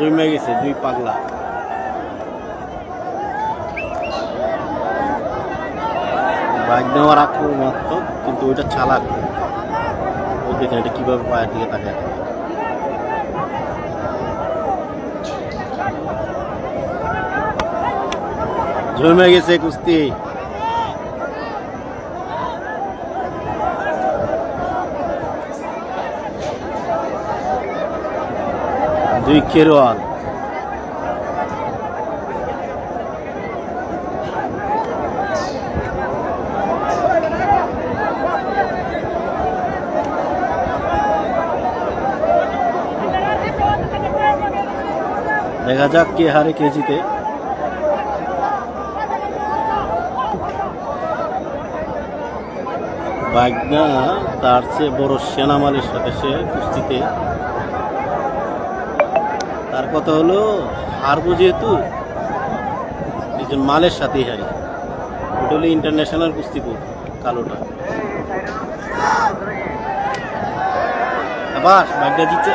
জমে গেছে, দুই পাগলা। বাইক নেওয়ার আক্রমণাত্মক কিন্তু ওইটা চালাক। ওই দেখেন এটা কীভাবে পায়ের দিকে তাকে জমে গেছে কুস্তি। দুই খেরোয়াল। দেখা যাক কে হারে কে জিতে। বাগনা তার চেয়ে বড় সেনামালের সাথে সে কুস্তিতে তার কথা হলো, হারবো যেহেতু, একজন মালের সাথেই হারি। ওটা হলো ইন্টারন্যাশনাল কুস্তিপুর কালোটা। আবার বাগদা জিতছে।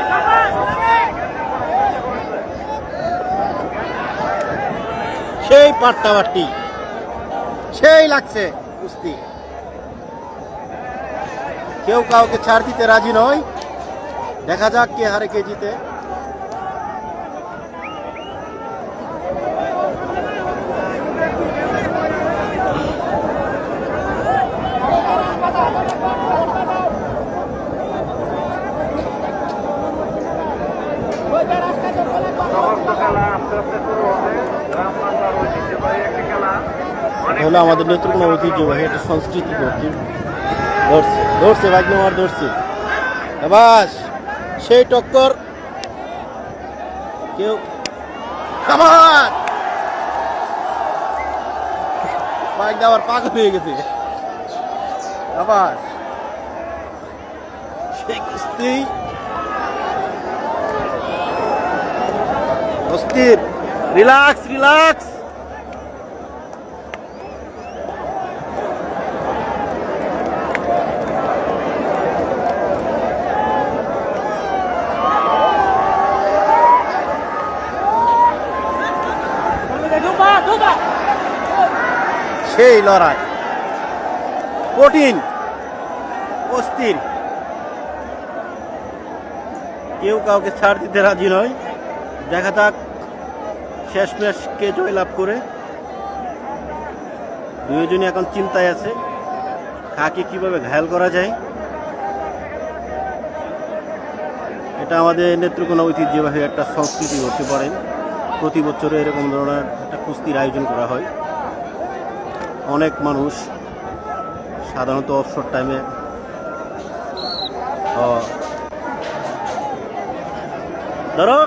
সেই পাট্টা বাট্টি সেই লাগছে কুস্তি। কেউ কাউকে ছাড় দিতে রাজি নয়। দেখা যাক কে হারে, কে জিতে। হলো আমাদের নেত্রকোনা ঐতিহ্যবাহী একটা সংস্কৃতি করতে ধরছে ধরছে বাইক নেওয়ার ধরছে। বাস সেই টক্কর কেউ আবার বাইক দেওয়ার পাগল হয়ে গেছে। আবার সেই কুস্তি। অস্থির। রিল্যাক্স। সেই লড়াই। কঠিন, অস্থির। কেউ কাউকে ছাড় দিতে রাজি নয়। দেখা যাক শেষমেশ কে জয়লাভ করে। দুইজনই এখন চিন্তায় আছে, কাকে কীভাবে ঘায়াল করা যায়। এটা আমাদের নেত্রকোনা ঐতিহ্যবাহী একটা সংস্কৃতি হতে পারে প্রতি বছরে এরকম ধরনের একটা কুস্তির আয়োজন করা হয়। অনেক মানুষ সাধারণত অবসর টাইমে ধরো